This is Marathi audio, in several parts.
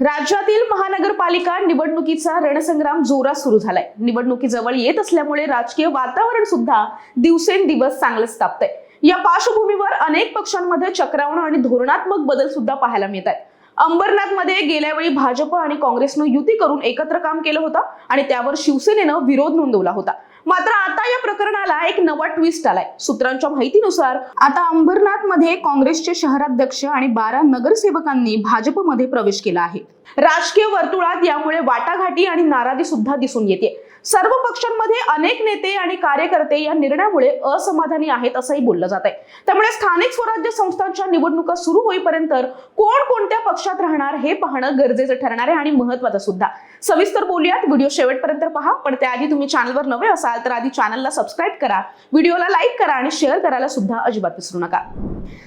राज्यातील महानगरपालिका निवडणुकीचा रणसंग्राम जोरात सुरू झालाय. निवडणुकी जवळ येत असल्यामुळे राजकीय वातावरण सुद्धा दिवसेंदिवस चांगलंच तापतंय. या पार्श्वभूमीवर अनेक पक्षांमध्ये चक्रावण आणि धोरणात्मक बदल सुद्धा पाहायला मिळत आहेत अंबरनाथमध्ये गेल्या वेळी भाजप आणि काँग्रेसनं युती करून एकत्र काम केलं होतं आणि त्यावर शिवसेनेनं विरोध नोंदवला होता. मात्र आता या प्रकरणाला एक नवा ट्विस्ट आलाय. सूत्रांच्या माहितीनुसार आता अंबरनाथमध्ये काँग्रेसचे शहराध्यक्ष आणि बारा नगरसेवकांनी भाजपमध्ये प्रवेश केला आहे. राजकीय वर्तुळात यामुळे वाटाघाटी आणि नाराजी सुद्धा दिसून येते. सर्व पक्षांमध्ये अनेक नेते आणि कार्यकर्ते या निर्णयामुळे असमाधानी आहेत असंही बोललं जात आहे त्यामुळे स्थानिक स्वराज्य संस्थांच्या निवडणुका सुरू होईपर्यंत कोण कोणत्या पक्षात राहणार हे पाहणं गरजेचं ठरणार आहे आणि महत्वाचं सुद्धा. सविस्तर बोलूयात. व्हिडिओ शेवटपर्यंत पहा. पण त्याआधी तुम्ही चॅनलवर नवे असाल तर आधी चॅनलला सबस्क्राईब करा व्हिडिओला लाईक करा आणि शेअर करायला सुद्धा अजिबात विसरू नका.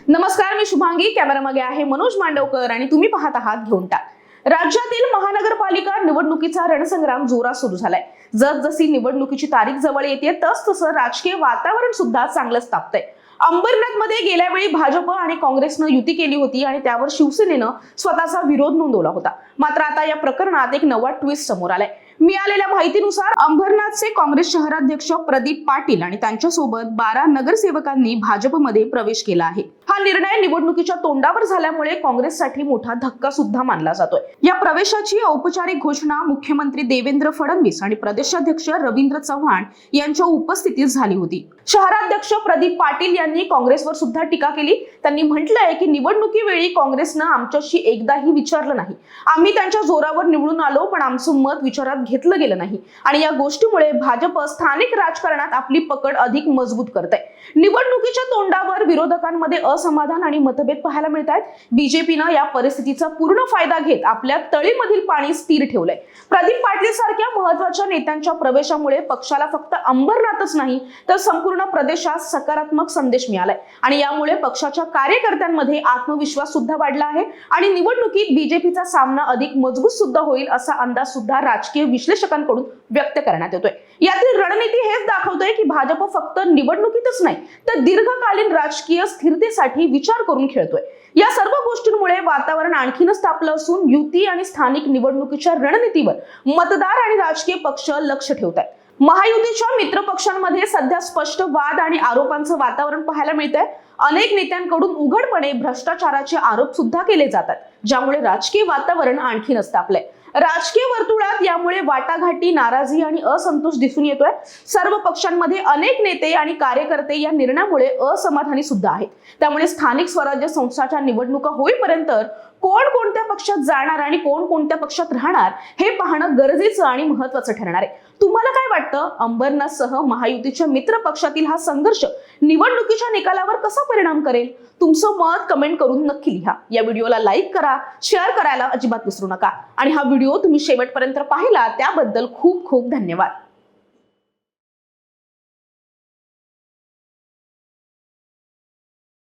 नमस्कार मी शुभांगी. कॅमेरामध्ये आहे मनोज मांडवकर आणि तुम्ही पाहत आहात घेऊन टाक. राज्यातील महानगरपालिका निवडणुकीचा रणसंग्राम जोरात सुरू झालाय. जसजशी निवडणुकीची तारीख जवळ येते तस तसं राजकीय वातावरण सुद्धा चांगलंच तापतंय अंबरनाथमध्ये गेल्या वेळी भाजप आणि काँग्रेसनं युती केली होती आणि त्यावर शिवसेनेनं स्वतःचा विरोध नोंदवला होता. मात्र आता या प्रकरणात एक नवा ट्विस्ट समोर आलाय. मिळालेल्या माहितीनुसार अंबरनाथचे काँग्रेस शहराध्यक्ष प्रदीप पाटील आणि त्यांच्यासोबत बारा नगरसेवकांनी भाजपमध्ये प्रवेश केला आहे. हा निर्णय निवडणुकीच्या तोंडावर झाल्यामुळे काँग्रेससाठी मोठा धक्का सुद्धा मानला जातोय. या प्रवेशाची औपचारिक घोषणा मुख्यमंत्री देवेंद्र फडणवीस आणि प्रदेशाध्यक्ष रवींद्र चव्हाण यांच्या उपस्थितीत झाली होती. शहराध्यक्ष प्रदीप पाटील यांनी काँग्रेसवर सुद्धा टीका केली. त्यांनी म्हटलंय की निवडणुकीवेळी काँग्रेसनं आमच्याशी एकदाही विचारलं नाही. आम्ही त्यांच्या जोरावर निवडून आलो पण आमचं मत विचारात घेतलं गेलं नाही. आणि या गोष्टीमुळे भाजप स्थानिक राजकारणात आपली पकड अधिक मजबूत करत आहे निवडणुकीच्या तोंडावर विरोधकांमध्ये असमाधान आणि मतभेद पाहायला मिळत आहेत बीजेपीनं या परिस्थितीचा पूर्ण फायदा घेत आपल्या तळीमधील पाणी स्थिर ठेवलंय. प्रदीप पाटील सारख्या महत्त्वाच्या नेत्यांच्या प्रवेशामुळे पक्षाला फक्त अंबरनाथच नाही तर संपूर्ण प्रदेशात सकारात्मक संदेश मिळालाय. आणि यामुळे पक्षाच्या कार्यकर्त्यांमध्ये आत्मविश्वास सुद्धा वाढला आहे. आणि निवडणुकीत बीजेपीचा सामना अधिक मजबूत सुद्धा होईल असा अंदाज सुद्धा राजकीय विश्लेषकांकडून व्यक्त करण्यात येतोय. यातील रणनीती हेच दाखवतोय की भाजप फक्त निवडणुकीतच नाही तर दीर्घकालीन राजकीय स्थिरतेसाठी विचार करून खेळतोय. या सर्व गोष्टींमुळे वातावरण आणखीनच तापलं असून युती आणि स्थानिक निवडणुकीच्या रणनीतीवर मतदार आणि राजकीय पक्ष लक्ष ठेवत आहेत महायुतीच्या मित्र पक्षांमध्ये सध्या स्पष्ट वाद आणि आरोपांचं वातावरण पाहायला मिळतंय. अनेक नेत्यांकडून उघडपणे भ्रष्टाचाराचे आरोप सुद्धा केले जातात ज्यामुळे राजकीय वातावरण आणखीनच तापलंय. राजकीय वर्तुळात यामुळे वाटाघाटी नाराजी आणि असंतोष दिसून येतोय. सर्व पक्षांमध्ये अनेक नेते आणि कार्यकर्ते या निर्णयामुळे असमाधानी सुद्धा आहेत. त्यामुळे स्थानिक स्वराज्य संस्थाच्या निवडणुका होईपर्यंत कोण कोणत्या पक्षात जाणार आणि कोण कोणत्या पक्षात राहणार हे पाहणं गरजेचं आणि महत्वाचं ठरणार आहे. तुम्हाला काय वाटतं? अंबरनाथसह महायुतीच्या मित्र पक्षातील हा संघर्ष निवडणुकीच्या निकालावर कसा परिणाम करेल? तुमचं मत कमेंट करून नक्की लिहा. या व्हिडिओला लाईक करा शेअर करायला अजिबात विसरू नका. आणि हा व्हिडिओ तुम्ही शेवटपर्यंत पाहिला त्याबद्दल खूप खूप धन्यवाद.